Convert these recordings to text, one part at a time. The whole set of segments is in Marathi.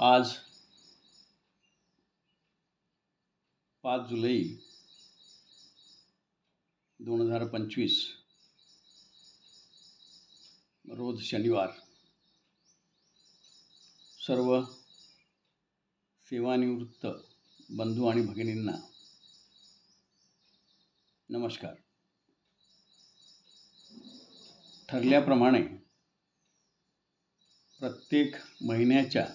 आज पाच जुलै दोन हजार पंचवीस रोज शनिवार सर्व सेवानिवृत्त बंधू आणि भगिनींना नमस्कार. ठरल्याप्रमाणे प्रत्येक महिन्याच्या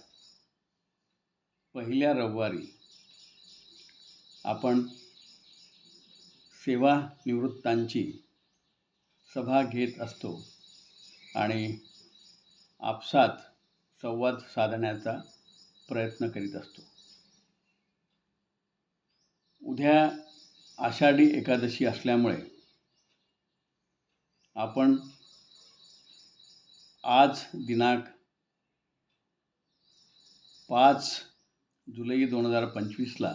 पहिल्या रविवारी आपण सेवानिवृत्तांची सभा घेत असतो आणि आपसात संवाद साधण्याचा प्रयत्न करीत असतो. उद्या आषाढी एकादशी असल्यामुळे आपण आज दिनांक पाच जुलै दोन हजार पंचवीसला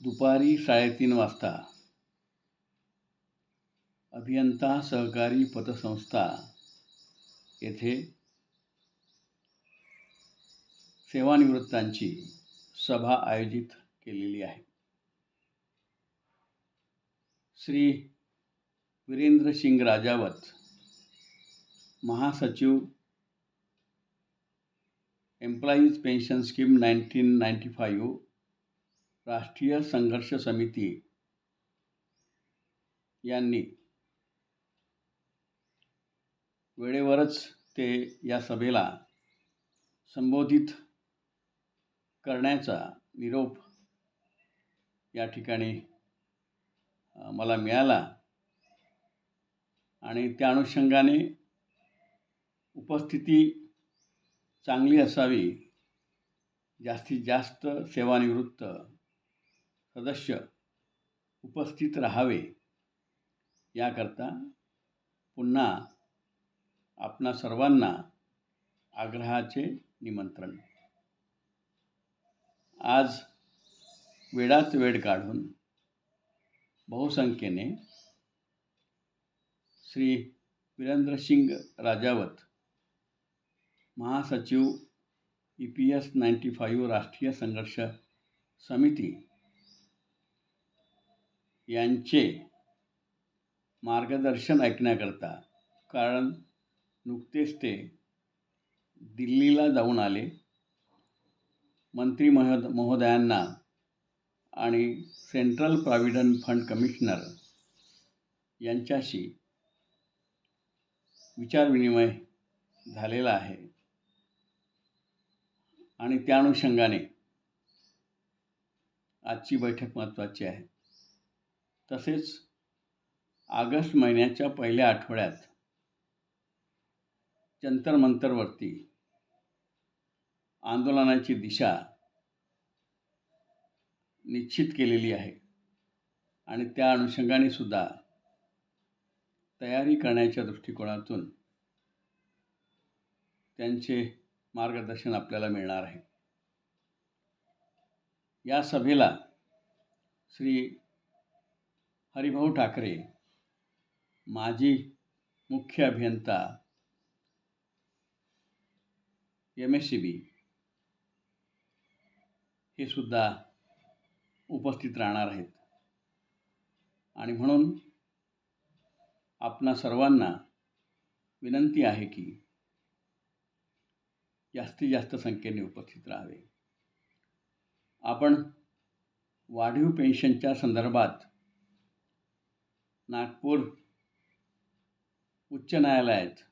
दुपारी साडेतीन वाजता अभियंता सहकारी पतसंस्था येथे सेवानिवृत्तांची सभा आयोजित केलेली आहे. श्री वीरेंद्र सिंग राजावत महासचिव employees pension scheme nineteen ninety five राष्ट्रीय संघर्ष समिती यांनी वेळेवरच ते या सभेला संबोधित करण्याचा निरोप या ठिकाणी मला मिळाला. आणि त्या अनुषंगाने उपस्थिती चांगली असावी जास्तीत जास्त सेवानिवृत्त सदस्य उपस्थित राहावे याकरता पुन्हा आपणा सर्वांना आग्रहाचे निमंत्रण. आज वेळात वेळ काढून बहुसंख्येने श्री वीरेंद्र सिंग राजावत महासचिव E P S ninety five राष्ट्रीय संघर्ष समिती यांचे मार्गदर्शन ऐकण्याकरता कारण नुकतेच ते दिल्लीला जाऊन आले. मंत्री महोद महोदयांना आणि सेंट्रल प्रॉव्हिडंट फंड कमिशनर यांच्याशी विचारविनिमय झालेला आहे. आणि त्या अनुषंगाने आजची बैठक महत्त्वाची आहे. तसेच ऑगस्ट महिन्याच्या पहिल्या आठवड्यात जंतर मंतरवरती आंदोलनाची दिशा निश्चित केलेली आहे आणि त्या अनुषंगाने सुद्धा तयारी करण्याच्या दृष्टिकोनातून त्यांचे मार्गदर्शन आपल्याला मिळणार आहे. या सभेला श्री हरिभाऊ ठाकरे माजी मुख्य अभियंता एम एस सी बी हे सुद्धा उपस्थित राहणार आहेत. आणि म्हणून आपणा सर्वांना विनंती आहे की जास्तीत जास्त संख्येने उपस्थित राहावे. आपण वाढीव पेन्शनच्या संदर्भात नागपूर उच्च न्यायालयात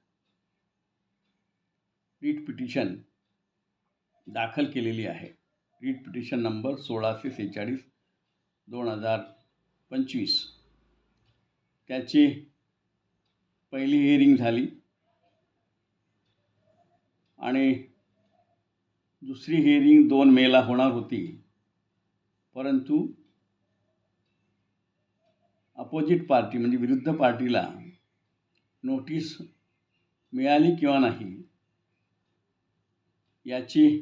रीट पिटिशन दाखल केलेली आहे. रीट पिटिशन नंबर सोळाशे सेहेचाळीस दोन हजार पंचवीस. त्याची पहिली हिअरिंग झाली आणि दुसरी हिअरिंग दोन मेला होणार होती. परंतु अपोजिट पार्टी म्हणजे विरुद्ध पार्टीला नोटीस मिळाली किंवा नाही याची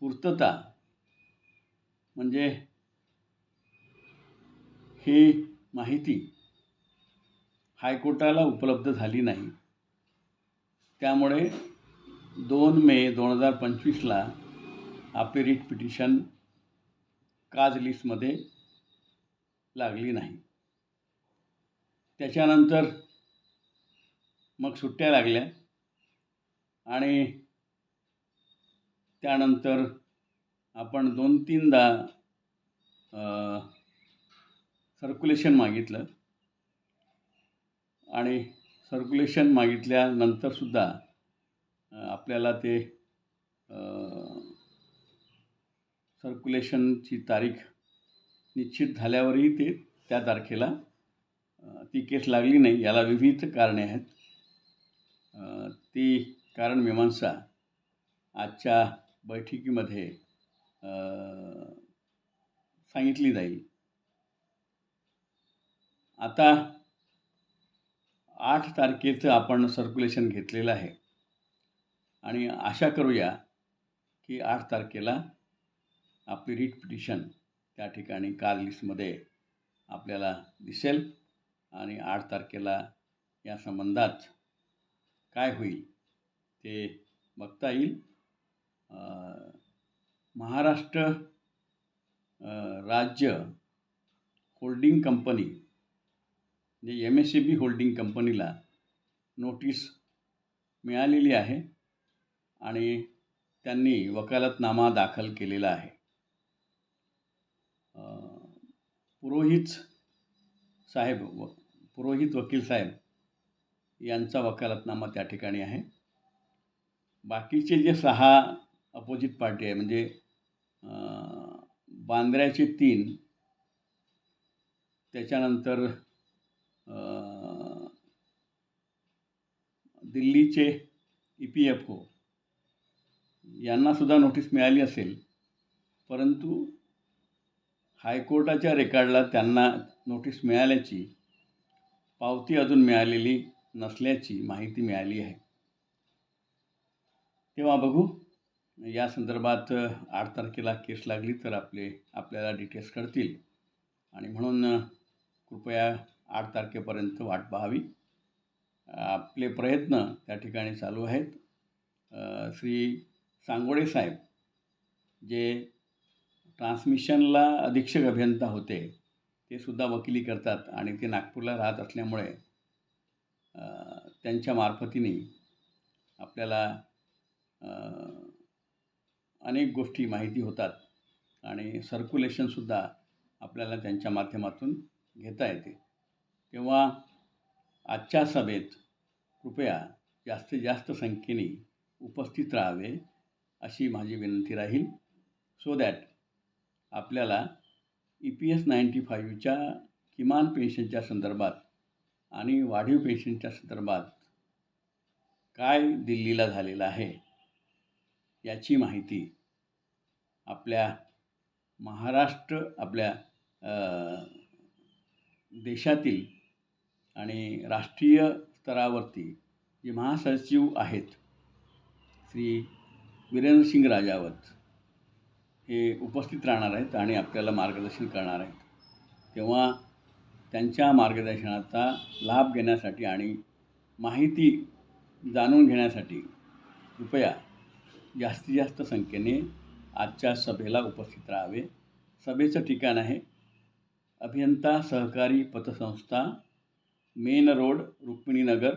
पूर्तता म्हणजे ही माहिती हायकोर्टाला उपलब्ध झाली नाही. त्यामुळे दोन मे दोन हजार पंचवीसला आपली रिट पिटिशन काज लिस्टमध्ये लागली नाही. त्याच्यानंतर मग सुट्ट्या लागल्या आणि त्यानंतर आपण दोन तीनदा सर्क्युलेशन मागितलं आणि सर्क्युलेशन मागितल्यानंतरसुद्धा सुद्धा आपल्याला ते सर्क्युलेशनची तारीख निश्चित झाल्यावरही ते त्या तारखेला ती केस लागली नाही. याला विविध कारणे आहेत. ती कारण मीमांसा आजच्या बैठकीमध्ये सांगितली जाईल. आता आठ तारखेचं आपण सर्क्युलेशन घेतलेलं आहे. आणि आशा करूया की आठ तारखेला आपली रीट पिटिशन त्या ठिकाणी काल लिस्टमध्ये आपल्याला दिसेल आणि आठ तारखेला या संबंधात काय होईल ते बघता येईल. महाराष्ट्र राज्य होल्डिंग कंपनी म्हणजे M S C B holding कंपनीला नोटीस मिळालेली आहे. आणि त्यांनी वकालतनामा दाखल केलेला आहे. पुरोहित साहेब व पुरोहित वकील साहेब यांचा वकालतनामा त्या ठिकाणी आहे. बाकीचे जे सहा अपोजिट पार्टी आहे म्हणजे बांद्र्याचे तीन त्याच्यानंतर दिल्लीचे ई पी एफ ओ यांनासुद्धा नोटीस मिळाली असेल परंतु हायकोर्टाच्या रेकॉर्डला त्यांना नोटीस मिळाल्याची पावती अजून मिळालेली नसल्याची माहिती मिळाली आहे. तेव्हा बघू या संदर्भात आठ तारखेला केस लागली तर आपले आपल्याला डिटेल्स कळतील. आणि म्हणून कृपया आठ तारखेपर्यंत वाट पाहावी. आपले प्रयत्न त्या ठिकाणी चालू आहेत. श्री सांगोडे साहेब जे ट्रान्समिशनला अधीक्षक अभियंता होते ते सुद्धा वकिली करतात आणि ते नागपूरला राहत असल्यामुळे त्यांच्या मार्फतीने आपल्याला अनेक गोष्टी माहिती होतात आणि सर्क्युलेशनसुद्धा आपल्याला त्यांच्या माध्यमातून घेता येते. तेव्हा आजच्या सभेत कृपया जास्तीत जास्त संख्येने उपस्थित राहावे. अशी माझी विनंती राहील. सो दॅट आपल्याला ई पी एस नाईंटी फाईव्हच्या किमान पेन्शनच्या संदर्भात आणि वाढीव पेन्शनच्या संदर्भात काय दिल्लीला झालेलं आहे याची माहिती आपल्या महाराष्ट्र आपल्या देशातील आणि राष्ट्रीय स्तरावरती जे महासचिव आहेत श्री वीरेंद्रसिंग राजावत हे उपस्थित राहणार आहेत आणि आपल्याला मार्गदर्शन करणार आहेत. तेव्हा त्यांच्या मार्गदर्शनाचा लाभ घेण्यासाठी आणि माहिती जाणून घेण्यासाठी कृपया जास्तीत जास्त संख्येने आजच्या सभेला उपस्थित राहावे. सभेचं ठिकाण आहे अभियंता सहकारी पतसंस्था मेन रोड रुक्मिणीनगर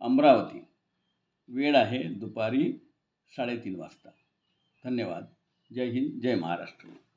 अमरावती. वेळ आहे दुपारी साडेतीन वाजता. धन्यवाद. जय हिंद जय महाराष्ट्र.